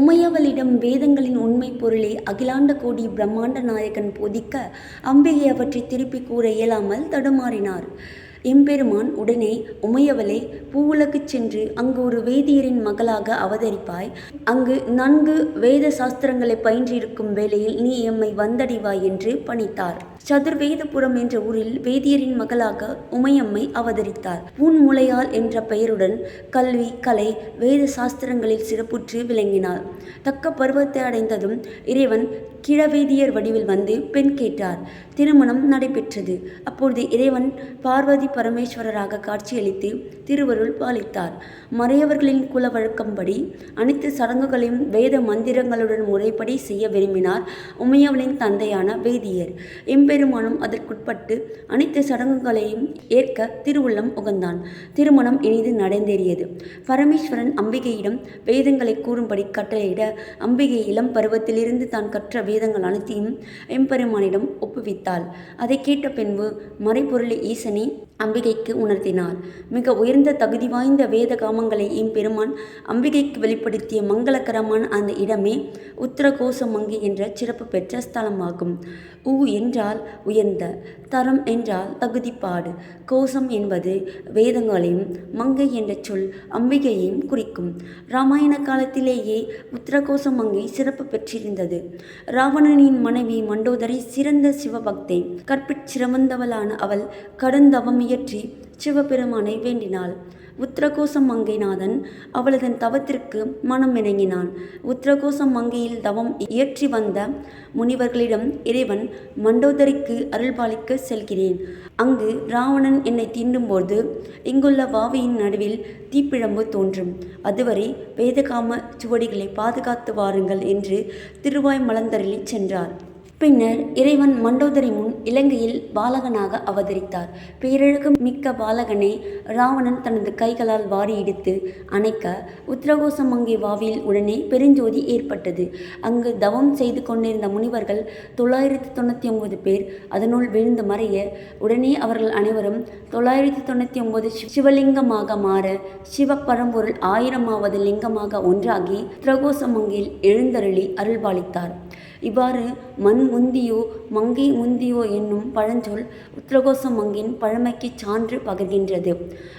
உமையவளிடம் வேதங்களின் உண்மை பொருளை அகிலாண்ட கோடி பிரம்மாண்ட நாயகன் போதிக்க அம்பிகை அவற்றை திருப்பி கூற இயலாமல் தடுமாறினார். எம்பெருமான் உடனே உமையவளே பூவுலக்குச் சென்று அங்கு ஒரு வேதியரின் மகளாக அவதரிப்பாய். அங்கு நன்கு வேத சாஸ்திரங்களை பயின்றிருக்கும் வேளையில் நீ எம்மை வந்தடைவாய் என்று பணித்தார். சதுர்வேதபுரம் என்ற ஊரில் வேதியரின் மகளாக உமையம்மை அவதரித்தார். பூன்முளையாள் என்ற பெயருடன் கல்வி கலை வேத சாஸ்திரங்களில் சிறப்புற்று விளங்கினார் தக்க பருவத்தை அடைந்ததும் இறைவன் கிழவேதியர் வடிவில் வந்து பெண் கேட்டார். திருமணம் நடைபெற்றது. அப்பொழுது இறைவன் பார்வதி பரமேஸ்வரராக காட்சியளித்து திருவருள் பாலித்தார். மறையவர்களின் குல வழக்கம்படி அனைத்து சடங்குகளையும் வேத மந்திரங்களுடன் முறைப்படி செய்ய விரும்பினார் உமையவளின் தந்தையான வேதியர். எம்பெருமானும் அதற்குட்பட்டு அனைத்து சடங்குகளையும் ஏற்க திருவுள்ளம் உகந்தான். திருமணம் இனிது நடந்தேறியது. பரமேஸ்வரன் அம்பிகையிடம் வேதங்களை கூறும்படி கட்டளையிட அம்பிகை இளம் பருவத்திலிருந்து தான் கற்ற வேதங்கள் அனைத்தையும் எம்பெருமானிடம் ஒப்புவித்தாள். அதை கேட்ட பின்பு மறைபொருளை ஈசனே அம்பிகைக்கு உணர்த்தினார். மிக உயர்ந்த தகுதி வாய்ந்த வேத காமங்களை எம்பெருமான் அம்பிகைக்கு வெளிப்படுத்திய மங்களகரமான அந்த இடமே உத்தரகோச மங்கை என்ற சிறப்பு பெற்ற ஸ்தலமாகும். உ என்றால் உயர்ந்த தரம் என்றால் தகுதிப்பாடு. கோசம் என்பது வேதங்களையும் மங்கை என்ற சொல் அம்பிகையையும் குறிக்கும். இராமாயண காலத்திலேயே உத்தரகோச மங்கை சிறப்பு பெற்றிருந்தது. ராவணனின் மனைவி மண்டோதரி சிறந்த சிவபக்தை. கற்பிற் சிறமந்தவளான அவள் கடுந்தவம் இயற்றி சிவபெருமானை வேண்டினாள். உத்திரகோசம் மங்கைநாதன் அவளது தவத்திற்கு மனம் இணங்கினான். உத்திரகோசம் மங்கையில் தவம் இயற்றி வந்த முனிவர்களிடம் இறைவன் மண்டோதரிக்கு அருள்பாலிக்க செல்கிறேன். அங்கு ராவணன் என்னை தீண்டும்போது இங்குள்ள வாவியின் நடுவில் தீப்பிழம்பு தோன்றும். அதுவரை வேதகாம சுவடிகளை பாதுகாத்து வாருங்கள் என்று திருவாய் மலந்தரில் சென்றார். பின்னர் இறைவன் மண்டோதரி முன் இலங்கையில் பாலகனாக அவதரித்தார். பேரழகு மிக்க பாலகனை ராவணன் தனது கைகளால் வாரி இடித்து அணைக்க உத்தரகோசமங்கை வாவியில் உடனே பெருஞ்சோதி ஏற்பட்டது. அங்கு தவம் செய்து கொண்டிருந்த முனிவர்கள் தொள்ளாயிரத்தி தொண்ணூற்றி ஒன்பது பேர் அதனுள் விழுந்து மறைய உடனே அவர்கள் அனைவரும் தொள்ளாயிரத்தி தொண்ணூற்றி ஒன்பது சிவலிங்கமாக மாற சிவப்பரம்பொருள் ஆயிரமாவது லிங்கமாக ஒன்றாகி உத்தரகோசமங்கையில் எழுந்தருளி அருள்பாலித்தார். இவ்வாறு மண் முந்தியோ மங்கை முந்தியோ என்னும் பழஞ்சொல் உத்ரகோச மங்கின் பழமைக்குச் சான்று பகர்கின்றது.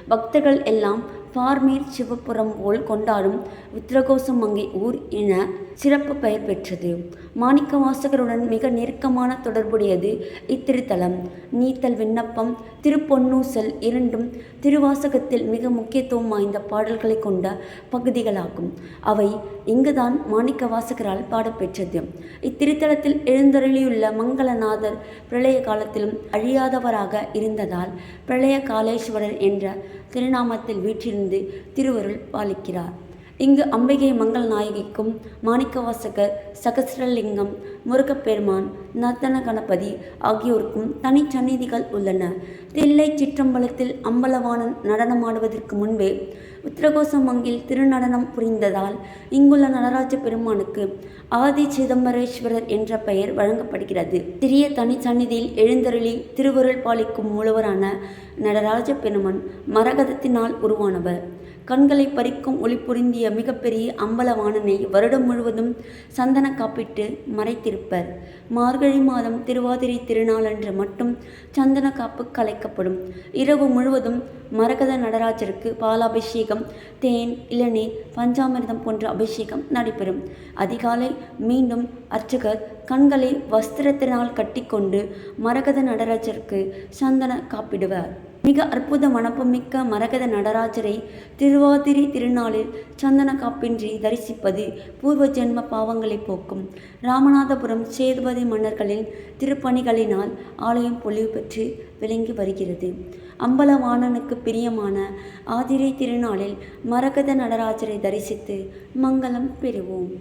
பக்தர்கள் எல்லாம் பார்மீர் சிவபுரம் போல் கொண்டாடும் வித்ரகோசமங்கை ஊர் என சிறப்பு பெயர் பெற்றது. மாணிக்க வாசகருடன் மிக நெருக்கமான தொடர்புடையது இத்திருத்தலம். நீத்தல் விண்ணப்பம் திருப்பொன்னூசல் இரண்டும் திருவாசகத்தில் மிக முக்கியத்துவம் வாய்ந்த பாடல்களை கொண்ட பகுதிகளாகும். அவை இங்குதான் மாணிக்க வாசகரால் பாடப்பெற்றது. இத்திருத்தலத்தில் எழுந்தருளியுள்ள மங்களநாதர் பிரளய காலத்திலும் அழியாதவராக இருந்ததால் பிரளய காலேஸ்வரர் என்ற திருநாமத்தில் வீற்றிருந்த திருவருள் பாலிக்கிறார். இங்கு அம்பிகை மங்கள் நாயகிக்கும் மாணிக்கவாசகர் சகசிரலிங்கம் முருகப்பெருமான் நர்த்தன கணபதி ஆகியோருக்கும் தனிச்சந்நிதிகள் உள்ளன. தில்லை சிற்றம்பலத்தில் அம்பலவாணன் நடனமாடுவதற்கு முன்பே உத்தரகோசமங்கில் திருநடனம் புரிந்ததால் இங்குள்ள நடராஜ பெருமானுக்கு ஆதி சிதம்பரேஸ்வரர் என்ற பெயர் வழங்கப்படுகிறது. சிறிய தனி சந்நிதியில் எழுந்தருளி திருவருள் பாலிக்கும் மூலவரான நடராஜ பெருமான் மரகதத்தினால் உருவானவர். கண்களை பறிக்கும் ஒளி பொருந்திய மிகப்பெரிய அம்பலவாணனை வருடம் முழுவதும் சந்தன காப்பிட்டு மறைத்திருப்பர். மார்கழி மாதம் திருவாதிரை திருநாளன்று மட்டும் சந்தன காப்பு கலைக்கப்படும். இரவு முழுவதும் மரகத நடராஜருக்கு பாலாபிஷேகம் தேன் இளநீர் பஞ்சாமிர்தம் போன்ற அபிஷேகம் நடைபெறும். அதிகாலை மீண்டும் அர்ச்சகர் கண்களை வஸ்திரத்தினால் கட்டிக்கொண்டு மரகத நடராஜருக்கு சந்தன காப்பிடுவார். மிக அற்புத மனப்புமிக்க மரகத நடராஜரை திருவாதிரை திருநாளில் சந்தன காப்பின்றி தரிசிப்பது பூர்வ ஜென்ம பாவங்களை போக்கும். ராமநாதபுரம் சேதுபதி மன்னர்களின் திருப்பணிகளினால் ஆலயம் பொலிவு பெற்று விளங்கி வருகிறது. அம்பலவாணனுக்கு பிரியமான ஆதிரை திருநாளில் மரகத நடராஜரை தரிசித்து மங்களம் பெறுவோம்.